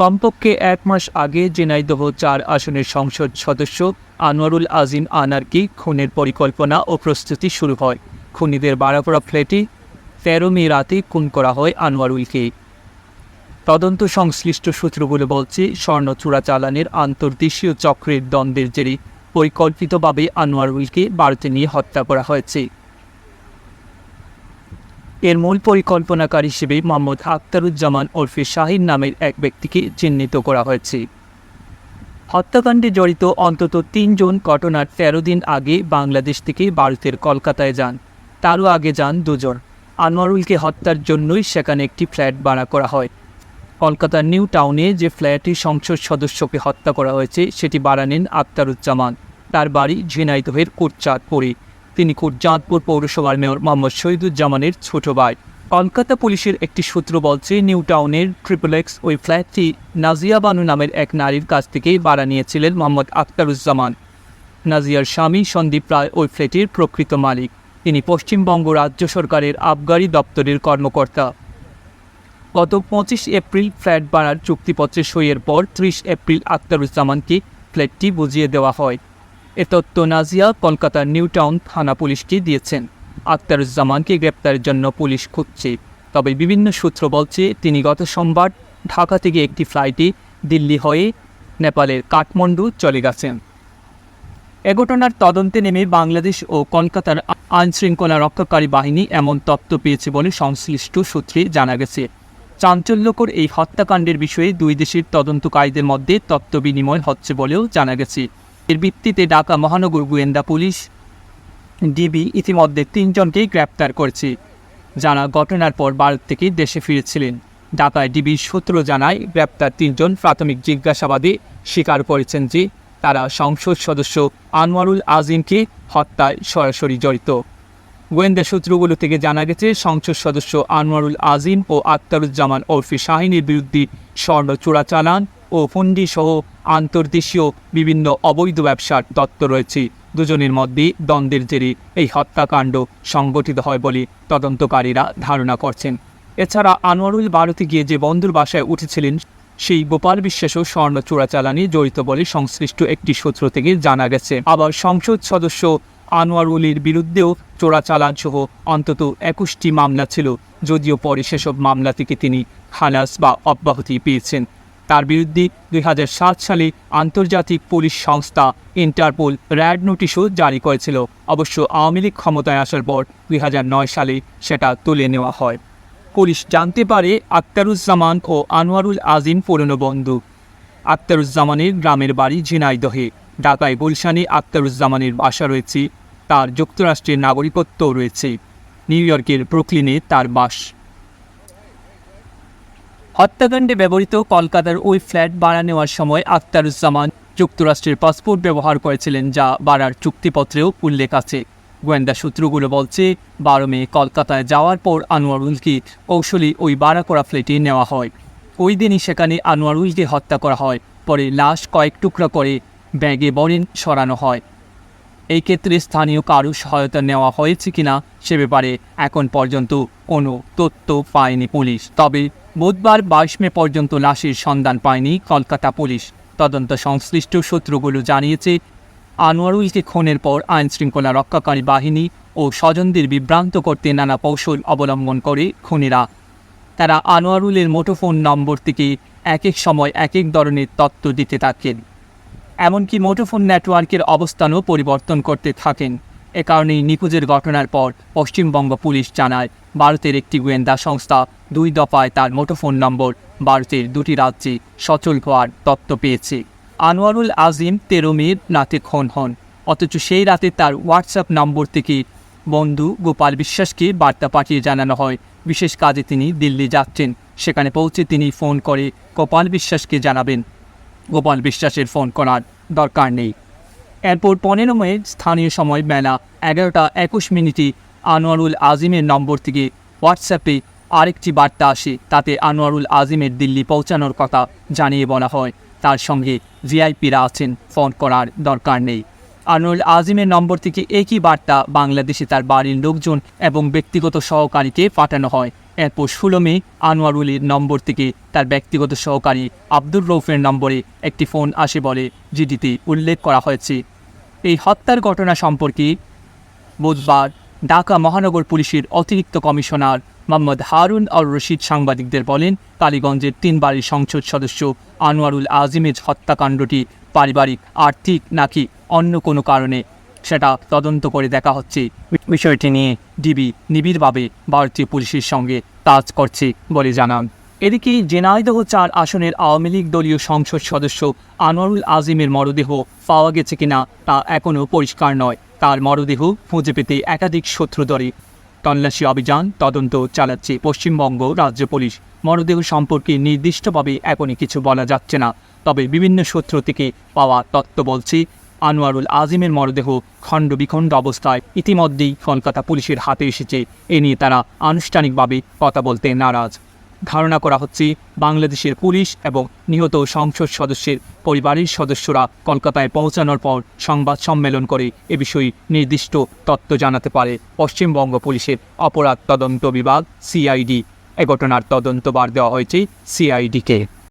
কমপক্ষে এক মাস আগে ঝিনাইদহ চার আসনের সংসদ সদস্য আনোয়ারুল আজিম আনারকি খুনের পরিকল্পনা ও প্রস্তুতি শুরু হয়। খুনিদের বাড়াপড়া ফ্ল্যাটে তেরো মে রাতে খুন করা হয় আনোয়ারুলকে। তদন্ত সংশ্লিষ্ট সূত্রগুলো বলছে, স্বর্ণ চোরাচালানের আন্তর্দেশীয় চক্রের দ্বন্দ্বের জেরে পরিকল্পিতভাবে আনোয়ারুলকে বাড়িতে নিয়ে হত্যা করা হয়েছে। এর মূল পরিকল্পনাকার হিসেবে মোহাম্মদ আখতারুজ্জামান ওরফে শাহিন নামের এক ব্যক্তিকে চিহ্নিত করা হয়েছে। হত্যাকাণ্ডে জড়িত অন্তত তিনজন ঘটনার তেরো দিন আগে বাংলাদেশ থেকে ভারতের কলকাতায় যান। তারও আগে যান দুজন। আনোয়ারুলকে হত্যার জন্যই সেখানে একটি ফ্ল্যাট ভাড়া করা হয়। কলকাতার নিউ টাউনে যে ফ্ল্যাটে সংসদ সদস্যকে হত্যা করা হয়েছে, সেটি ভাড়া নেন আক্তারুজ্জামান তার বাড়ি ঝিনাইদহের কুরচাঁদপুরে। তিনি কুরচাঁদপুর পৌরসভার মেয়র মোহাম্মদ শহীদুজ্জামানের ছোট ভাই। কলকাতা পুলিশের একটি সূত্র বলছে, নিউ টাউনের ট্রিপল এক্স ওই ফ্ল্যাটটি নাজিয়া বানু নামের এক নারীর কাছ থেকে ভাড়া নিয়েছিলেন মোহাম্মদ আক্তারুজ্জামান নাজিয়ার স্বামী সন্দীপ রায় ওই ফ্ল্যাটের প্রকৃত মালিক। তিনি পশ্চিমবঙ্গ রাজ্য সরকারের আবগারি দপ্তরের কর্মকর্তা। গত পঁচিশ এপ্রিল ফ্ল্যাট ভাড়ার চুক্তিপত্রে সইয়ের পর ত্রিশ এপ্রিল আক্তারুজ্জামানকে ফ্ল্যাটটি বুঝিয়ে দেওয়া হয়। এ তথ্য নাজিয়া কলকাতার নিউ টাউন থানা পুলিশকে দিয়েছেন। আক্তারুজ্জামানকে গ্রেপ্তারের জন্য পুলিশ খুঁজছে। তবে বিভিন্ন সূত্র বলছে, তিনি গত সোমবার ঢাকা থেকে একটি ফ্লাইটে দিল্লি হয়ে নেপালের কাঠমান্ডু চলে গেছেন। এ ঘটনার তদন্তে নেমে বাংলাদেশ ও কলকাতার আইনশৃঙ্খলা রক্ষাকারী বাহিনী এমন তথ্য পেয়েছে বলে সংশ্লিষ্ট সূত্রে জানা গেছে। চাঞ্চল্যকর এই হত্যাকাণ্ডের বিষয়ে দুই দেশের তদন্তকারীদের মধ্যে তথ্য বিনিময় হচ্ছে বলেও জানা গেছে। এর ভিত্তিতে ঢাকা মহানগর গোয়েন্দা পুলিশ, ডিবি ইতিমধ্যে তিনজনকেই গ্রেপ্তার করেছে। যারা ঘটনার পর ভারত থেকে দেশে ফিরেছিলেন। ঢাকায় ডিবির সূত্র জানায়, গ্রেপ্তার তিনজন প্রাথমিক জিজ্ঞাসাবাদে স্বীকার করেছেন যে, তারা সংসদ সদস্য আনোয়ারুল আজিমকে হত্যায় সরাসরি জড়িত। গোয়েন্দা সূত্রগুলো থেকে জানা গেছে, সংসদ সদস্য আনোয়ারুল আজিম ও আক্তারুজ্জামান ওরফি শাহিনের বিরুদ্ধে স্বর্ণ চোরাচালান ও সহ আন্তর্দেশীয় বিভিন্ন অবৈধ ব্যবসার তত্ত্ব রয়েছে। দুজনের মধ্যে দ্বন্দ্বের জেরে এই হত্যাকাণ্ড সংগঠিত হয় বলে তদন্তকারীরা ধারণা করছেন। এছাড়া আনোয়ারুল ভারতে গিয়ে যে বন্ধুর বাসায় উঠেছিলেন, সেই গোপাল বিশ্বাসও স্বর্ণ চোরাচালানি জড়িত বলে সংশ্লিষ্ট একটি সূত্র থেকে জানা গেছে। আবার সংসদ সদস্য আনোয়ারুলের বিরুদ্ধেও চোরাচালান সহ অন্তত একুশটি মামলা ছিল, যদিও পরে সেসব মামলা থেকে তিনি খালাস বা অব্যাহতি পেয়েছেন। তার বিরুদ্ধে দুই হাজার সাত সালে আন্তর্জাতিক পুলিশ সংস্থা ইন্টারপোল র্যাড নোটিশও জারি করেছিল। অবশ্য আওয়ামী লীগ ক্ষমতায় আসার পর দুই হাজার নয় সালে সেটা তুলে নেওয়া হয়। পুলিশ জানতে পারে আক্তারুজ্জামান ও আনোয়ারুল আজিম পুরনো বন্ধু। আক্তারুজ্জামানের গ্রামের বাড়ি ঝিনাইদহে। ঢাকায় গুলশানে আক্তারুজ্জামানের বাসা রয়েছে। তার যুক্তরাষ্ট্রের নাগরিকত্বও রয়েছে। নিউ ইয়র্কের ব্রুকলিনে তার বাস। হত্যাকাণ্ডে ব্যবহৃত কলকাতার ওই ফ্ল্যাট ভাড়া নেওয়ার সময় আক্তারুজ্জামান যুক্তরাষ্ট্রের পাসপোর্ট ব্যবহার করেছিলেন যা ভাড়ার চুক্তিপত্রেও উল্লেখ আছে। গোয়েন্দা সূত্রগুলো বলছে, বারো মে কলকাতায় যাওয়ার পর আনোয়ারুলকে কৌশলী ওই ভাড়া করা ফ্ল্যাটে নেওয়া হয়। ওই দিনই সেখানে আনোয়ারুলকে হত্যা করা হয়। পরে লাশ কয়েক টুকরা করে ব্যাগে বরেন সরানো হয়। এই ক্ষেত্রে স্থানীয় কারও সহায়তা নেওয়া হয়েছে কিনা সে ব্যাপারে এখন পর্যন্ত কোনো তথ্য পায়নি পুলিশ। তবে বুধবার বাইশ মে পর্যন্ত লাশের সন্ধান পায়নি কলকাতা পুলিশ। তদন্ত সংশ্লিষ্ট সূত্রগুলো জানিয়েছে, আনোয়ারুলকে খুনের পর আইনশৃঙ্খলা রক্ষাকারী বাহিনী ও স্বজনদের বিভ্রান্ত করতে নানা কৌশল অবলম্বন করে খুনিরা। তারা আনোয়ারুলের মুঠোফোন নম্বর থেকে এক এক সময় এক এক ধরনের তথ্য দিতে থাকেন। এমনকি মুঠোফোন নেটওয়ার্কের অবস্থানও পরিবর্তন করতে থাকেন। এ কারণেই নিখোঁজের ঘটনার পর পশ্চিমবঙ্গ পুলিশ জানায়, ভারতের একটি গোয়েন্দা সংস্থা দুই দফায় তার মোটোফোন নম্বর ভারতের দুটি রাজ্যে সচল হওয়ার তথ্য পেয়েছে। আনোয়ারুল আজিম তেরো মেয়ের রাতে খুন হন। অথচ সেই রাতে তার হোয়াটসঅ্যাপ নম্বর থেকে বন্ধু গোপাল বিশ্বাসকে বার্তা পাঠিয়ে জানানো হয়। বিশেষ কাজে তিনি দিল্লি যাচ্ছেন। সেখানে পৌঁছে তিনি ফোন করে গোপাল বিশ্বাসকে জানাবেন। গোপাল বিশ্বাসের ফোন করার দরকার নেই। এরপর পনেরো মে স্থানীয় সময় বেলা এগারোটা একুশ মিনিটে আনোয়ারুল আজিমের নম্বর থেকে হোয়াটসঅ্যাপে আরেকটি বার্তা আসে, তাতে আনোয়ারুল আজিমের দিল্লি পৌঁছানোর কথা জানিয়ে বলা হয়। তার সঙ্গে ভিআইপিরা আছেন, ফোন করার দরকার নেই। আনোয়ারুল আজিমের নম্বর থেকে একই বার্তা বাংলাদেশে তার বাড়ির লোকজন এবং ব্যক্তিগত সহকারীকে পাঠানো হয়। এরপর ষোলো মে আনোয়ারুলের নম্বর থেকে তার ব্যক্তিগত সহকারী আব্দুর রৌফের নম্বরে একটি ফোন আসে বলে জিডিতে উল্লেখ করা হয়েছে। এই হত্যার ঘটনা সম্পর্কে বুধবার ঢাকা মহানগর পুলিশের অতিরিক্ত কমিশনার মোহাম্মদ হারুন আর রশিদ সাংবাদিকদের বলেন, কালীগঞ্জের তিনবারের সংসদ সদস্য আনোয়ারুল আজিমের হত্যাকাণ্ডটি পারিবারিক, আর্থিক নাকি অন্য কোনো কারণে সেটা তদন্ত করে দেখা হচ্ছে। বিষয়টি নিয়ে ডিবি নিবিড়ভাবে ভারতীয় পুলিশের সঙ্গে কাজ করছে বলে জানান। এদিকে জেনাইদহ চার আসনের আওয়ামী লীগ দলীয় সংসদ সদস্য আনোয়ারুল আজিমের মরদেহ পাওয়া গেছে কিনা তা এখনও পরিষ্কার নয়। তার মরদেহ খুঁজে পেতে একাধিক সূত্র ধরে। তল্লাশি অভিযান তদন্ত চালাচ্ছে পশ্চিমবঙ্গ রাজ্য পুলিশ। মরদেহ সম্পর্কে নির্দিষ্টভাবে এখনই কিছু বলা যাচ্ছে না। তবে বিভিন্ন সূত্র থেকে পাওয়া তথ্য বলছে আনোয়ারুল আজিমের মরদেহ খণ্ড বিখণ্ড অবস্থায় ইতিমধ্যেই কলকাতা পুলিশের হাতে এসেছে। এ নিয়ে তারা আনুষ্ঠানিকভাবে কথা বলতে নারাজ। ধারণা করা হচ্ছে, বাংলাদেশের পুলিশ এবং নিহত সংসদ সদস্যের পরিবারের সদস্যরা কলকাতায় পৌঁছানোর পর সংবাদ সম্মেলন করে এ বিষয়ে নির্দিষ্ট তথ্য জানাতে পারে। পশ্চিমবঙ্গ পুলিশের অপরাধ তদন্ত বিভাগ, সিআইডি। এ ঘটনার তদন্তবার দেওয়া হয়েছে সিআইডিকে।